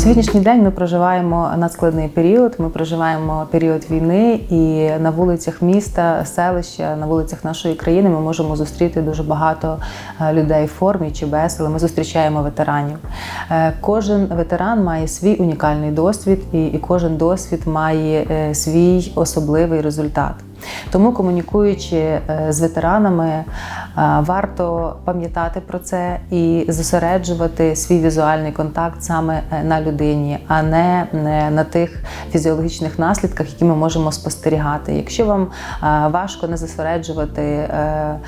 сьогоднішній день ми проживаємо надскладний період. Ми проживаємо період війни, і на вулицях міста, селища, на вулицях нашої країни ми можемо зустріти дуже багато е, людей в формі чи без, але ми зустрічаємо ветеранів. Е, Кожен ветеран має свій унікальний досвід, і, кожен досвід має е, свій особливий результат. Тому комунікуючи з ветеранами, варто пам'ятати про це і зосереджувати свій візуальний контакт саме е, на людині, а не е, на тих фізіологічних наслідках, які ми можемо спостерігати. Якщо вам е, важко не зосереджувати е, е,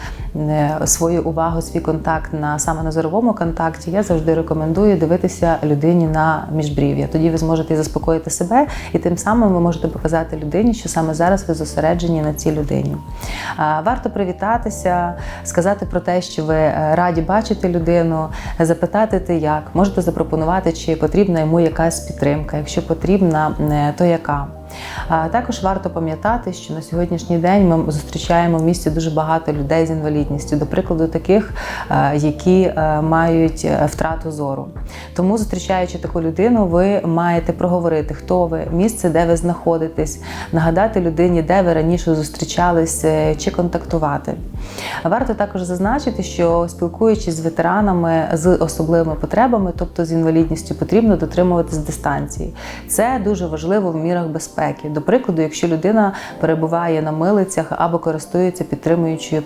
свою увагу, свій контакт на саме на зоровому контакті, я завжди рекомендую дивитися людині на міжбрів'я. Тоді ви зможете заспокоїти себе, і тим самим ви можете показати людині, що саме зараз ви зосереджені на цій людині. Варто привітатися, сказати про те, що ви е, раді бачити людину, запитати ти як, можете запропонувати, чи потрібна йому якась підтримка. Якщо потрібна, е, то яка. Також варто пам'ятати, що на сьогоднішній день ми зустрічаємо в місті дуже багато людей з інвалідністю, до прикладу, таких, е, які е, мають е, втрату зору. Тому, зустрічаючи таку людину, ви маєте проговорити, хто ви, місце, де ви знаходитесь, нагадати людині, де ви раніше зустрічались чи контактувати. Варто також зазначити, що спілкуючись з ветеранами з особливими потребами, тобто з інвалідністю, потрібно дотримуватись дистанції. Це дуже важливо в мірах безпеки. До прикладу, якщо людина перебуває на милицях або користується підтримуючою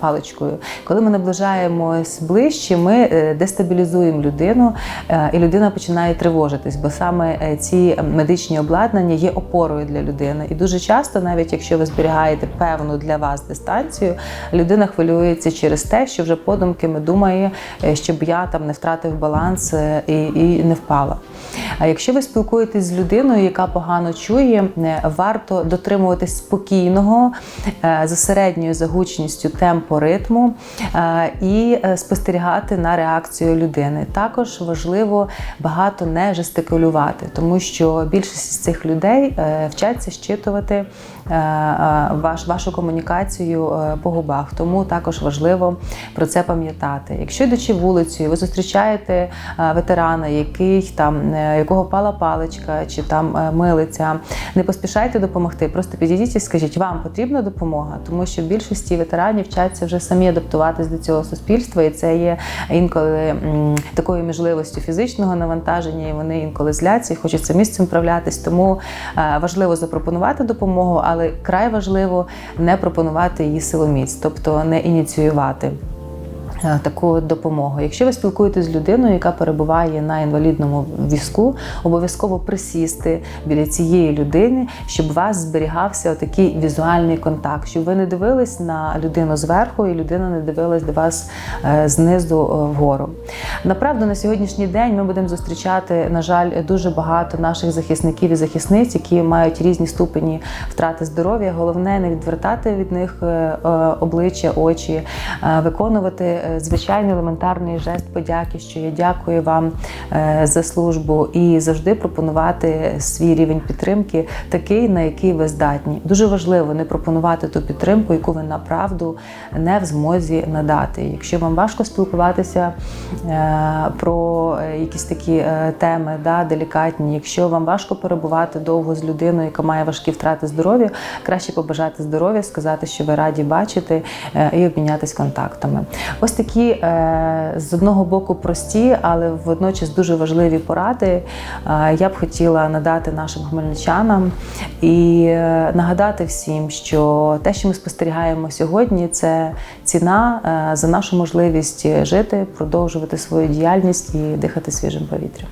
паличкою. Коли ми наближаємось ближче, ми е, дестабілізуємо людину, е, і людина починає тривожитись, бо саме е, ці медичні обладнання є опорою для людини. І дуже часто, навіть якщо ви зберігаєте певну для вас дистанцію, людина хвилюється через те, що вже подумками думає, е, щоб я там не втратив баланс і, і не впала. А якщо ви спілкуєтесь з людиною, яка погано чує, е, варто дотримуватись спокійного, е, за середньою загучністю темпу ритму е, і спостерігати на реакцію людини. Також важливо багато не жестикулювати, тому що більшість з цих людей вчаться щитувати ваш, вашу комунікацію по губах. Тому також важливо про це пам'ятати. Якщо йдучи вулицею, ви зустрічаєте ветерана, який там якого пала паличка чи там милиця, не поспішайте допомогти. Просто підійдіть і скажіть, вам потрібна допомога, тому що в більшості ветеранів вчаться вже самі адаптуватись до цього суспільства, і це є інколи такою можливістю фізичного навантаження, і вони інколи зляться і хочуть самі з цим справлятись. Тому е, важливо запропонувати допомогу, але край важливо не пропонувати її силоміць, тобто не ініціювати. Е, Таку допомогу. Якщо ви спілкуєтесь з людиною, яка перебуває на інвалідному візку, обов'язково присісти біля цієї людини, щоб у вас зберігався такий візуальний контакт, щоб ви не дивились на людину зверху, і людина не дивилась до вас е, знизу е, вгору. Направду, на сьогоднішній день ми будемо зустрічати, на жаль, дуже багато наших захисників і захисниць, які мають різні ступені втрати здоров'я. Головне не відвертати від них е, е, обличчя, очі, е, виконувати звичайний елементарний жест подяки, що я дякую вам за службу, і завжди пропонувати свій рівень підтримки, такий, на який ви здатні. Дуже важливо не пропонувати ту підтримку, яку ви направду не в змозі надати. Якщо вам важко спілкуватися про е, якісь такі е, теми, да, делікатні, якщо вам важко перебувати довго з людиною, яка має важкі втрати здоров'я, краще побажати здоров'я, сказати, що ви раді бачити е, і обмінятись контактами. Ось такі з одного боку прості, але водночас дуже важливі поради. Я б хотіла надати нашим хмельничанам і нагадати всім, що те, що ми спостерігаємо сьогодні, це ціна за нашу можливість жити, продовжувати свою діяльність і дихати свіжим повітрям.